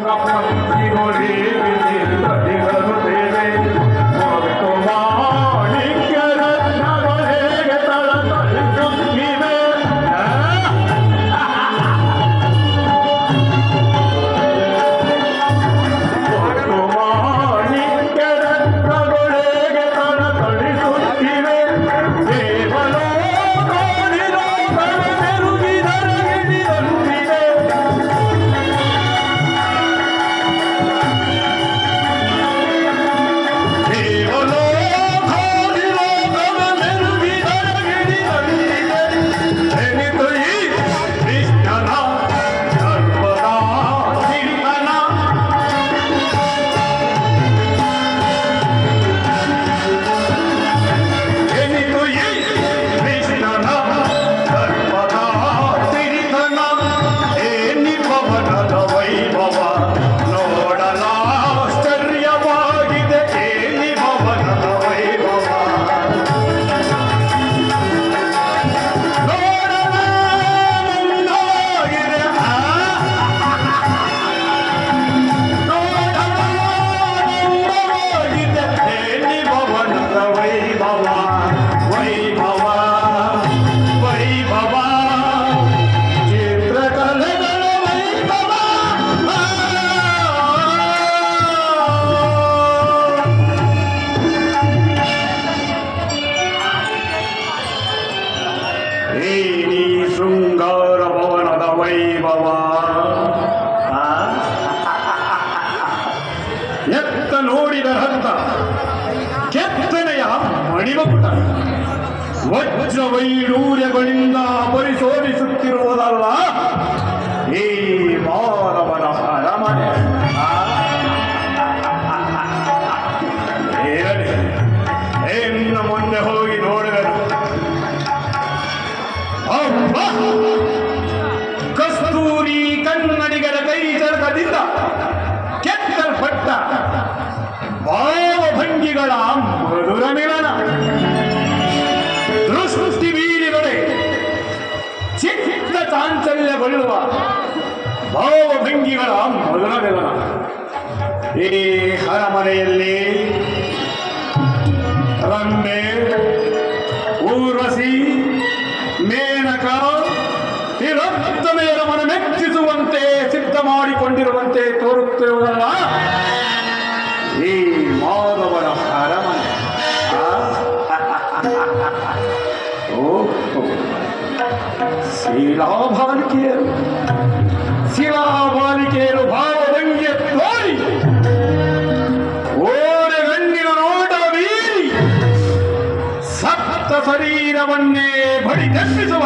Rahman ki hori, Rahman ki hori, ಏನಿ ಶೃಂಗಾರ ಭವನದ ವೈಭವ? ಎತ್ತ ನೋಡಿದ ರಕ್ತ ಕೆತ್ತನೆಯ ಮಣಿಮಕುಟ ವಜ್ರ ವೈಡೂರ್ಯಗಳಿಂದ ಪರಿಶೋಧಿಸುತ್ತಿರುವುದಲ್ಲ ಈ ಮಾನವನ ಚಾಂಚಲ್ಯಗೊಳ್ಳುವ ಭಾವಭಂಗಿಗಳ ಮೊದಲ ವಿವರ ಈ ಹರಮನೆಯಲ್ಲಿ ರಂಬೆ ಊರ್ವಶಿ, ಮೇನಕ ತಿಲೋತ್ತಮೆಯರ ಮನ ಮೆಚ್ಚಿಸುವಂತೆ, ಸಿದ್ಧ ಮಾಡಿಕೊಂಡಿರುವಂತೆ ತೋರುತ್ತಿರುವುದಲ್ಲ ಈ ಮಾಧವರ ಅರಮನೆ? ಓ ಶಿಲಾಬಾಲಿಕೆಯರು ಶಿಲಾಬಾಲಿಕೆಯರು ಭಾವಭಂಗಿಯ ತೋರಿ, ಓರೆ ಗಣ್ಣಿನ ನೋಟ ಬೀರಿ, ಸಪ್ತ ಶರೀರವನ್ನೇ ಬಡಿದೆಪ್ಪಿಸುವ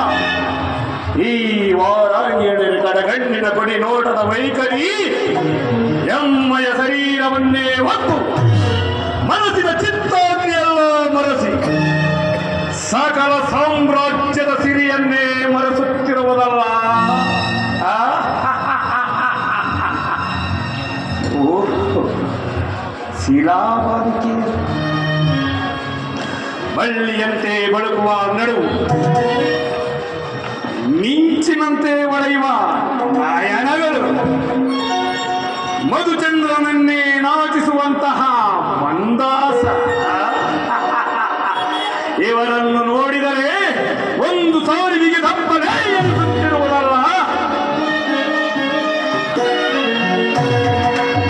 ಈ ವಾರಾಂಗಿಯರ ಕಡಗಣ್ಣಿನ ಕೊಡಿ ನೋಟದ ವೈಖರಿ, ಎಮ್ಮಯ ಶರೀರವನ್ನೇ ಓ ಶಿಲಾಬಾಲಿಕೆಯರು ಬಳ್ಳಿಯಂತೆ ಬಳುಕುವ ನಡುವು ಮಿಂಚಿನಂತೆ ಹೊಳೆಯುವ ನಯನಗಳು ಮಧುಚಂದ್ರನನ್ನೇ ನಾಚಿಸುವಂತಹ ಮನ್ನ